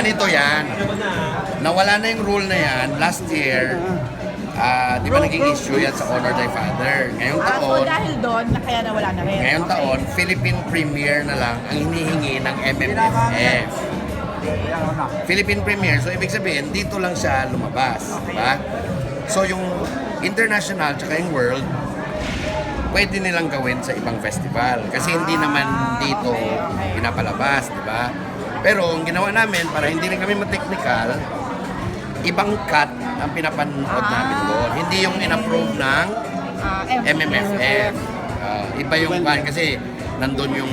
ganito yan. Nawala na yung rule na yan last year. Ah, di ba naging issue yan sa Honor Thy Father? Ngayong Ah, so taon, dahil doon, na kaya nawala na rin. ngayong Okay. taon, Philippine Premier na lang ang hinihingi ng MMFF. Philippine Premier, so ibig sabihin, dito lang siya lumabas. Okay. Diba? So yung international tsaka yung world, pwede nilang gawin sa ibang festival. Kasi hindi Ah, naman dito okay, okay. pinapalabas, di ba? Pero ang ginawa namin, para hindi rin kami mateknikal, ibang cut ang pinapanood Ah, namin doon. Hindi yung in-approve ng Ah, MMFF. Ah, iba yung kan kasi nandun yung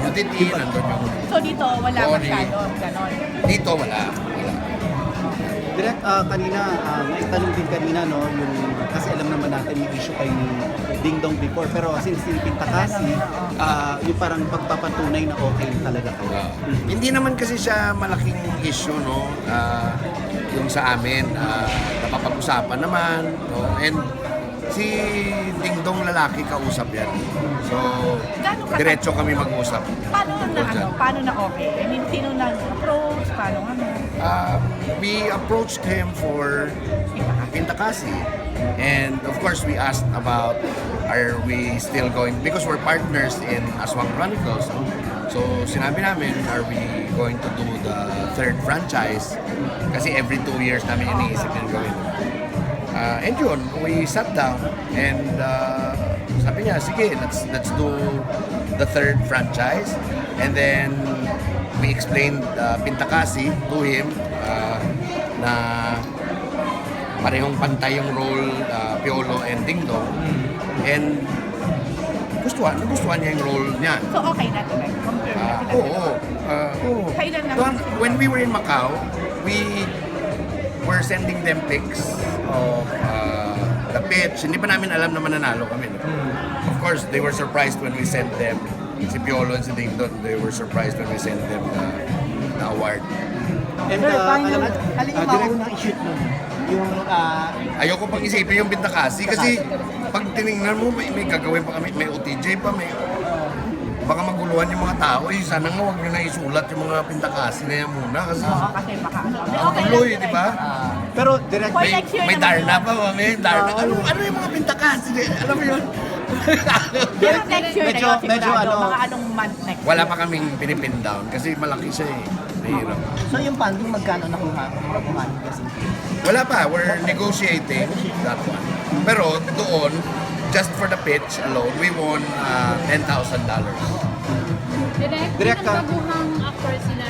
nudity, nandun yung So dito, wala masyado. Ganon. dito wala. Direct, ah, kanina, uh, naitanong din kanina, no, yung, kasi alam naman natin may issue kayo ni Ding Dong before, pero since sinipinta kasi, ah, yung parang pagpapatunay na okay talaga kayo. Ah, hindi naman kasi siya malaking issue no? Ah, yung sa amin ah, napapag-usapan naman no? And si Ding Dong lalaki kausap yan. So diretso kami mag-usap. Paano na, ano, paano na okay? I mean, sino nag-approach? Paano ano? Ah, we approached him for Pintakasi and of course we asked about are we still going because we're partners in Aswang Chronicles. So sinabi namin are we going to do the third franchise? Kasi every two years namin iniisip yung gawin. Ah, and yun we sat down and ah, sabi niya sige let's let's do the third franchise. And then we explained uh, Pintakasi to him ah, na parehong pantay yung role uh, Piolo and Ding Dong. And gustuhan, nagustuhan niya yung role niya. So okay na, direct. Compare na Ah. Oo, oo. Ah, oo. Kailan na? Doon, when we were in Macau, we were sending them pics of uh, the pitch. Hindi pa namin alam na mananalo kami. No? Of course, they were surprised when we sent them si Piolo and si Dong. They were surprised when we sent them the, the award. And, Sir, ah, final, alam alin yung direct- maunang i-shoot nun? Yung, ah, Ayoko pang isipin yung Pintakasi kasi pag tinignan mo may, may gagawin pa kami, may OTJ pa, may baka maguluhan yung mga tao. Eh, sana nga huwag nyo na isulat yung mga Pintakasi na yan muna kasi Oo, kasi baka ano. ang direct. di ba? ah, pero direct, For May, next year may naman Darna pa, may Darna. Ano, ano yung mga Pintakasi? Alam mo yun? Pero next year Medyo- na yun, medyo sigurado. ano- Mga anong month next Wala pa kaming pinipin down kasi malaki siya eh. Mahirap. so yung funding, magkano nakuha? Nakuha niyo kasi? Wala pa, we're negotiating that one. Pero doon, just for the pitch alone, we won uh, $10,000. Direct, Direct Direct ka. actor sila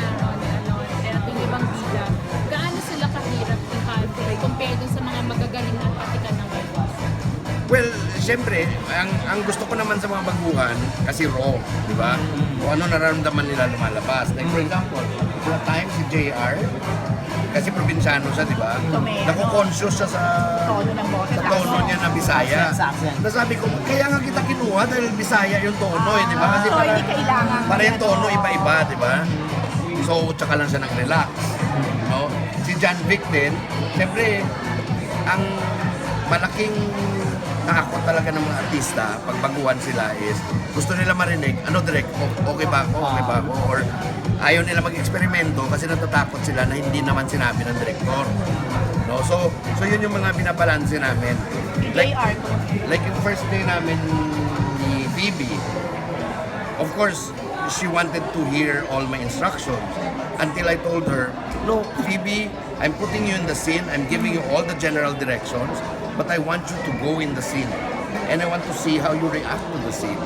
Well, siyempre, ang, ang gusto ko naman sa mga baguhan, kasi raw, di ba? Kung ano nararamdaman nila lumalabas. Like for example, for a time si JR, kasi probinsyano siya, di ba? So, may ano, Naku-conscious siya sa Tono ng boses. sa tono niya na Bisaya. Accent, sa accent. Nasabi ko, kaya nga kita kinuha dahil Bisaya yung tono eh, di ba? Kasi So, para, hindi kailangan. para yung tono iba-iba, di ba? So, tsaka lang siya nag-relax. No? Si John Vic din, siyempre, ang malaking nakakot talaga ng mga artista pag baguhan sila is gusto nila marinig, ano direct, o- okay ba ako, okay ba ako, or ayaw nila mag-eksperimento kasi natatakot sila na hindi naman sinabi ng director. No? So, so yun yung mga binabalanse namin. Like, like yung first day namin ni Phoebe, of course, she wanted to hear all my instructions until I told her, no, Phoebe, I'm putting you in the scene, I'm giving you all the general directions, but I want you to go in the scene. And I want to see how you react to the scene.